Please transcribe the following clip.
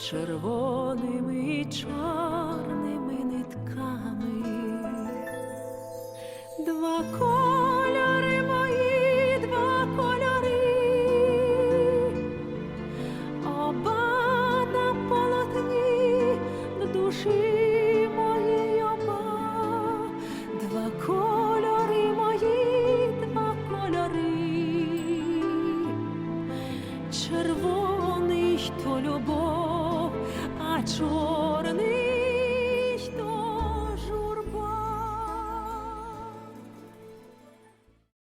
червоними і чорними нитками, два кольори мої, два кольори, оба на полотні в душі. Червоний то любов. 出